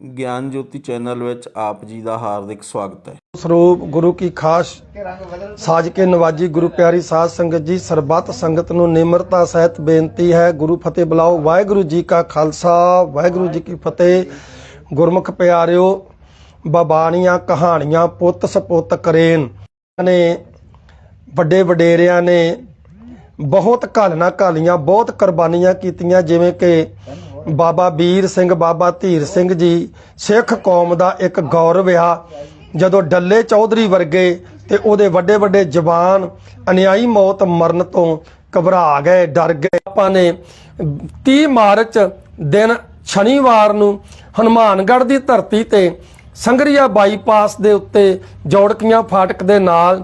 ਗਿਆਨ ਜੋਤੀ ਚੈਨਲ ਵਿੱਚ ਆਪ ਜੀ ਦਾ ਹਾਰਦਿਕ ਸਵਾਗਤ ਹੈ। ਸਰੂਪ ਗੁਰੂ ਕੀ ਖਾਸ ਸਾਜ ਕੇ ਨਵਾਜੀ ਗੁਰੂ ਪਿਆਰੀ ਸਾਧ ਸੰਗਤ ਜੀ, ਸਰਬੱਤ ਸੰਗਤ ਨੂੰ ਨਿਮਰਤਾ ਸਹਿਤ ਬੇਨਤੀ ਹੈ। ਗੁਰੂ ਫਤਿਹ ਬੁਲਾਓ। ਵਾਹਿਗੁਰੂ ਜੀ ਕਾ ਖਾਲਸਾ, ਵਾਹਿਗੁਰੂ ਜੀ ਕੀ ਫਤਿਹ। ਗੁਰਮੁਖ ਪਿਆਰਿਓ, ਬਾਬਾਣੀਆਂ ਕਹਾਣੀਆਂ ਪੁੱਤ ਸਪੁੱਤ ਕਰੇਨ। ਨੇ, ਵੱਡੇ ਵਡੇਰਿਆਂ ਨੇ ਬਹੁਤ ਘਾਲਣਾ ਘਾਲੀਆਂ, ਬਹੁਤ ਕੁਰਬਾਨੀਆਂ ਕੀਤੀਆਂ, ਜਿਵੇਂ ਕਿ ਬਾਬਾ ਵੀਰ ਸਿੰਘ, ਬਾਬਾ ਧੀਰ ਸਿੰਘ ਜੀ, ਸਿੱਖ ਕੌਮ ਦਾ ਇੱਕ ਗੌਰਵ ਆ ਜਦੋਂ ਡੱਲੇ ਚੌਧਰੀ ਵਰਗੇ ਤੇ ਉਹਦੇ ਵੱਡੇ ਵੱਡੇ ਜਵਾਨ ਅਨਿਆਈ ਮੌਤ ਮਰਨ ਤੋਂ ਘਬਰਾ ਗਏ, ਡਰ ਗਏ। ਆਪਾਂ ਨੇ 30 ਮਾਰਚ ਦਿਨ ਸ਼ਨੀਵਾਰ ਨੂੰ ਹਨੂਮਾਨਗੜ੍ਹ ਦੀ ਧਰਤੀ ਤੇ ਸੰਗਰੀਆ ਬਾਈਪਾਸ ਦੇ ਉੱਤੇ ਜੋੜਕੀਆਂ ਫਾਟਕ ਦੇ ਨਾਲ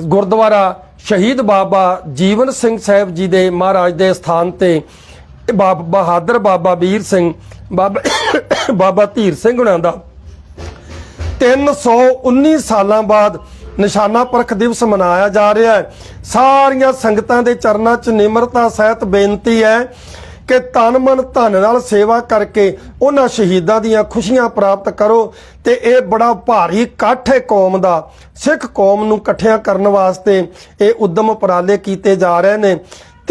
ਗੁਰਦੁਆਰਾ ਸ਼ਹੀਦ ਬਾਬਾ ਜੀਵਨ ਸਿੰਘ ਸਾਹਿਬ ਜੀ ਦੇ ਮਹਾਰਾਜ ਦੇ ਸਥਾਨ ਤੇ ਬਾਬਾ ਬਹਾਦਰ ਬਾਬਾ ਵੀਰ ਸਿੰਘ, ਬਾਬਾ ਬਾਬਾ ਧੀਰ ਸਿੰਘ ਹੁਣਾਂ ਦਾ। 319 ਸਾਲਾਂ ਬਾਅਦ ਨਿਸ਼ਾਨਾ ਪਰਖ ਦਿਵਸ ਮਨਾਇਆ ਜਾ ਰਿਹਾ ਹੈ। ਸਾਰੀਆਂ ਸੰਗਤਾਂ ਦੇ ਚਰਨਾਂ 'ਚ ਨਿਮਰਤਾ ਸਹਿਤ ਬੇਨਤੀ ਹੈ ਕਿ ਤਨ ਮਨ ਧਨ ਨਾਲ ਸੇਵਾ ਕਰਕੇ ਉਹਨਾਂ ਸ਼ਹੀਦਾਂ ਦੀਆਂ ਖੁਸ਼ੀਆਂ ਪ੍ਰਾਪਤ ਕਰੋ ਤੇ ਇਹ ਬੜਾ ਭਾਰੀ ਇਕੱਠ ਹੈ ਕੌਮ ਦਾ। ਸਿੱਖ ਕੌਮ ਨੂੰ ਇਕੱਠਿਆਂ ਕਰਨ ਵਾਸਤੇ ਇਹ ਉਦਮ ਉਪਰਾਲੇ ਕੀਤੇ ਜਾ ਰਹੇ ਨੇ।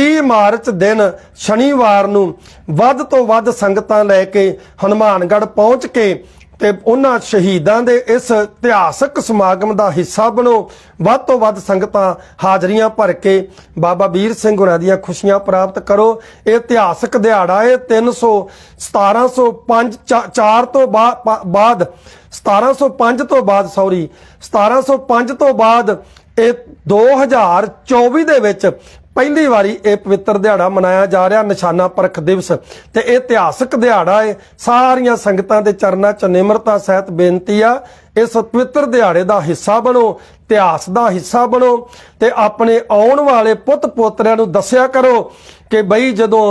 30 ਮਾਰਚ ਦਿਨ ਸ਼ਨੀਵਾਰ ਨੂੰ ਵੱਧ ਤੋਂ ਵੱਧ ਸੰਗਤਾਂ ਲੈ ਕੇ ਹਨੂਮਾਨਗੜ੍ਹ ਪਹੁੰਚ ਕੇ ਤੇ ਉਹਨਾਂ ਸ਼ਹੀਦਾਂ ਦੇ ਇਸ ਇਤਿਹਾਸਕ ਸਮਾਗਮ ਦਾ ਹਿੱਸਾ ਬਣੋ, ਵੱਧ ਤੋਂ ਵੱਧ ਸੰਗਤਾਂ ਹਾਜ਼ਰੀਆਂ ਭਰ ਕੇ ਬਾਬਾ ਵੀਰ ਸਿੰਘ ਹੁਣਾਂ ਦੀਆਂ ਖੁਸ਼ੀਆਂ ਪ੍ਰਾਪਤ ਕਰੋ। ਇਹ ਇਤਿਹਾਸਕ ਦਿਹਾੜਾ ਹੈ 300 1705 4 ਤੋਂ ਬਾ- ਪਾ- ਬਾਅਦ 1705 ਤੋਂ ਬਾਅਦ ਸੌਰੀ 1705 ਤੋਂ ਬਾਅਦ ਇਹ 2024 ਦੇ ਵਿੱਚ ਪਹਿਲੀ ਵਾਰੀ ਇਹ ਪਵਿੱਤਰ ਦਿਹਾੜਾ ਮਨਾਇਆ ਜਾ ਰਿਹਾ, ਨਿਸ਼ਾਨਾ ਪਰਖ ਦਿਵਸ। ਤੇ ਇਹ ਇਤਿਹਾਸਕ ਦਿਹਾੜਾ ਹੈ ਸਾਰੀਆਂ ਸੰਗਤਾਂ ਦੇ ਚਰਨਾਂ 'ਚ ਨਿਮਰਤਾ ਸਹਿਤ ਬੇਨਤੀ ਆ, ਇਸ ਪਵਿੱਤਰ ਦਿਹਾੜੇ ਦਾ ਹਿੱਸਾ ਬਣੋ, ਇਤਿਹਾਸ ਦਾ ਹਿੱਸਾ ਬਣੋ ਤੇ ਆਪਣੇ ਆਉਣ ਵਾਲੇ ਪੁੱਤ ਪੋਤਰਿਆਂ ਨੂੰ ਦੱਸਿਆ ਕਰੋ ਕਿ ਬਈ ਜਦੋਂ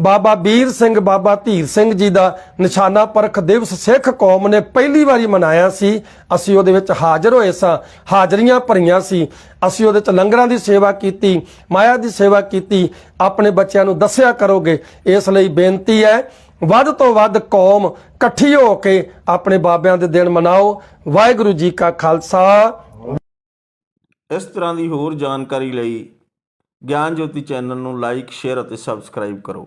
ਬਾਬਾ ਵੀਰ ਸਿੰਘ, ਬਾਬਾ ਧੀਰ ਸਿੰਘ ਜੀ ਦਾ ਨਿਸ਼ਾਨਾ ਪਰਖ ਦਿਵਸ ਸਿੱਖ ਕੌਮ ਨੇ ਪਹਿਲੀ ਵਾਰੀ ਮਨਾਇਆ ਸੀ। ਅਸੀਂ ਉਹਦੇ ਵਿੱਚ ਹਾਜ਼ਰ ਹੋਏ ਸਾਂ। ਹਾਜ਼ਰੀਆਂ ਭਰੀਆਂ ਸੀ। ਅਸੀਂ ਉਹਦੇ ਚ ਲੰਗਰਾਂ ਦੀ ਸੇਵਾ ਕੀਤੀ, ਮਾਇਆ ਦੀ ਸੇਵਾ ਕੀਤੀ। ਆਪਣੇ ਬੱਚਿਆਂ ਨੂੰ ਦੱਸਿਆ ਕਰੋਗੇ, ਇਸ ਲਈ ਬੇਨਤੀ ਹੈ, ਵੱਧ ਤੋਂ ਵੱਧ ਕੌਮ ਇਕੱਠੀ ਹੋ ਕੇ ਆਪਣੇ ਬਾਬਿਆਂ ਦੇ ਦਿਨ ਮਨਾਓ। ਵਾਹਿਗੁਰੂ ਜੀ ਕਾ ਖਾਲਸਾ। ਇਸ ਤਰ੍ਹਾਂ ਦੀ ਹੋਰ ਜਾਣਕਾਰੀ ਲਈ ਗਿਆਨ ਜੋਤੀ ਚੈਨਲ ਨੂੰ ਲਾਈਕ, ਸ਼ੇਅਰ ਅਤੇ ਸਬਸਕ੍ਰਾਈਬ ਕਰੋ।